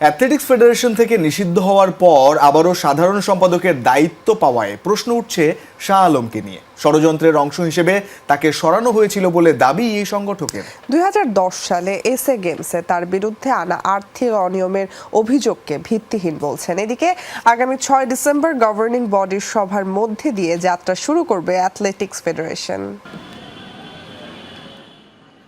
Athletics federation থেকে নিষিদ্ধ হওয়ার পর আবারও সাধারণ সম্পাদকের দায়িত্ব পাওয়ায় প্রশ্ন উঠছে শাহ আলমকে নিয়ে। ষড়যন্ত্রের অংশ হিসেবে তাকে সরানো হয়েছিল বলে দাবি এই সংগঠকের। দুই সালে এসএ গেমসে তার বিরুদ্ধে আনা আর্থিক অনিয়মের অভিযোগকে ভিত্তিহীন বলছেন। এদিকে আগামী ছয় ডিসেম্বর গভর্নিং বডির সভার মধ্যে দিয়ে যাত্রা শুরু করবে অ্যাথলেটিক্স ফেডারেশন।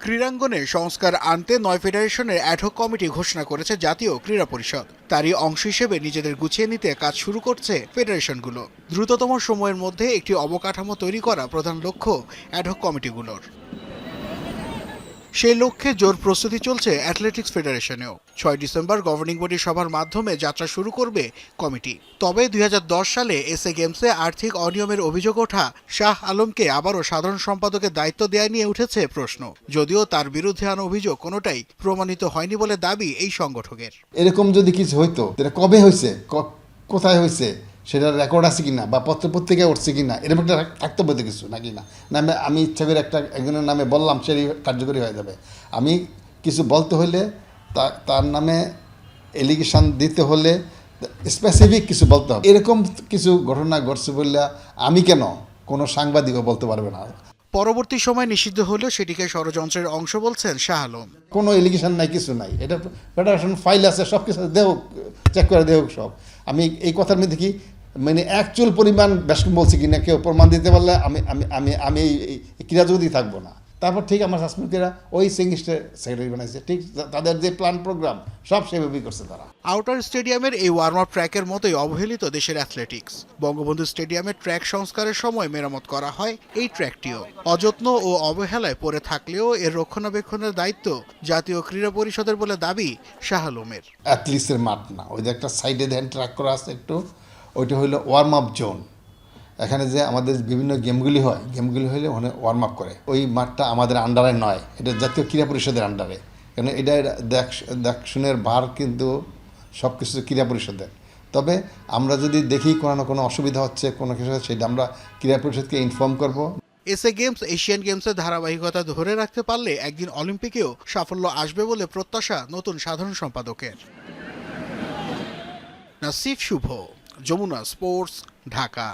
ক্রীড়াঙ্গনে সংস্কার আনতে নয় ফেডারেশনের অ্যাডহক কমিটি ঘোষণা করেছে জাতীয় ক্রীড়া পরিষদ। তারই অংশ হিসেবে নিজেদের গুছিয়ে নিতে কাজ শুরু করছে ফেডারেশনগুলো। দ্রুততম সময়ের মধ্যে একটি অবকাঠামো তৈরি করা প্রধান লক্ষ্য অ্যাডহক কমিটিগুলোর সেই লক্ষ্যে জোর প্রস্তুতি চলছে অ্যাথলেটিক্স ফেডারেশনেও। ছয় ডিসেম্বর গভর্নিং বডি সভার মাধ্যমে যাত্রা শুরু করবে কমিটি। তবে দুই হাজার দশ সালে এসএ গেমসে আর্থিক অনিয়মের অভিযোগ ওঠা শাহ আলমকে আবারও সাধারণ সম্পাদকের দায়িত্ব দেয়া নিয়ে উঠেছে প্রশ্ন। যদিও তার বিরুদ্ধে আনা অভিযোগ কোনোটাই প্রমাণিত হয়নি বলে দাবি এই সংগঠকের। এরকম যদি কিছু হইতো কবে হয়েছে কোথায় হয়েছে সেটার রেকর্ড আছে কি না বা পত্র পত্রিকায় উঠছে কিনা এরকম একটা থাকতে বলতে কিছু নাকি না? নামে আমি ইচ্ছা করে একটা একজনের নামে বললাম সেই কার্যকরী হয়ে যাবে। আমি কিছু বলতে হলে তার নামে এলিগেশন দিতে হলে স্পেসিফিক কিছু বলতে হবে। এরকম কিছু ঘটনা ঘটছে বললে আমি কেন কোনো সাংবাদিকও বলতে পারবে না? পরবর্তী সময় নিষিদ্ধ হলেও সেটিকে ষড়যন্ত্রের অংশ বলছেন শাহ আলম। কোনো এলিগেশন নাই কিছু নাই। এটা ফেডারেশন ফাইল আছে সব কিছু দেহ চেক করে দেহ সব। আমি এই কথার মধ্যে কি মানে অ্যাকচুয়াল পরিমাণ বেশকম বলছি কি না কেউ প্রমাণ দিতে পারলে আমি আমি আমি আমি এই- ক্রীড়া জগতেই থাকব না। তারপর ঠিক আমার সাসমিকেরা ওই সিঙ্গিস্টে সেক্রেটারি বানাইছে। ঠিক তাদের যে প্ল্যান প্রোগ্রাম সব সেভাবেই করছে তারা। আউটার স্টেডিয়ামের এই ওয়ার্ম আপ ট্র্যাকের মতোই অবহেলিত দেশের অ্যাথলেটিক্স। বঙ্গবন্ধু স্টেডিয়ামের ট্র্যাক সংস্কারের সময় মেরামত করা হয় এই ট্র্যাকটিও। অযত্ন ও অবহেলায় পড়ে থাকলেও এর রক্ষণাবেক্ষণের দায়িত্ব জাতীয় ক্রীড়া পরিষদের বলে দাবি শাহ আলমের। অ্যাথলিটসের মাঠ না ওই যে একটা সাইডে ধ্যান ট্র্যাক করা আছে একটু। ওইটা হলো ওয়ার্ম আপ জোন এখানে যে আমাদের বিভিন্ন গেমগুলি হয় গেমগুলি হলে ওখানে ওয়ার্ম আপ করে। ওই মাঠটা আমাদের আন্ডারে নয়, এটা জাতীয় ক্রীড়া পরিষদের আন্ডারে কেন এটা দেখ, দেখশুনের ভার কিন্তু সব কিছু ক্রীড়া পরিষদের। তবে আমরা যদি দেখি কোনো না কোনো অসুবিধা হচ্ছে, কোনো কিছু সেটা আমরা ক্রীড়া পরিষদকে ইনফর্ম করব। এসএ গেমস এশিয়ান গেমসের ধারাবাহিকতা ধরে রাখতে পারলে একদিন অলিম্পিকেও সাফল্য আসবে বলে প্রত্যাশা নতুন সাধারণ সম্পাদকের। নাসিফ শুভ। যমুনা স্পোর্টস ঢাকা।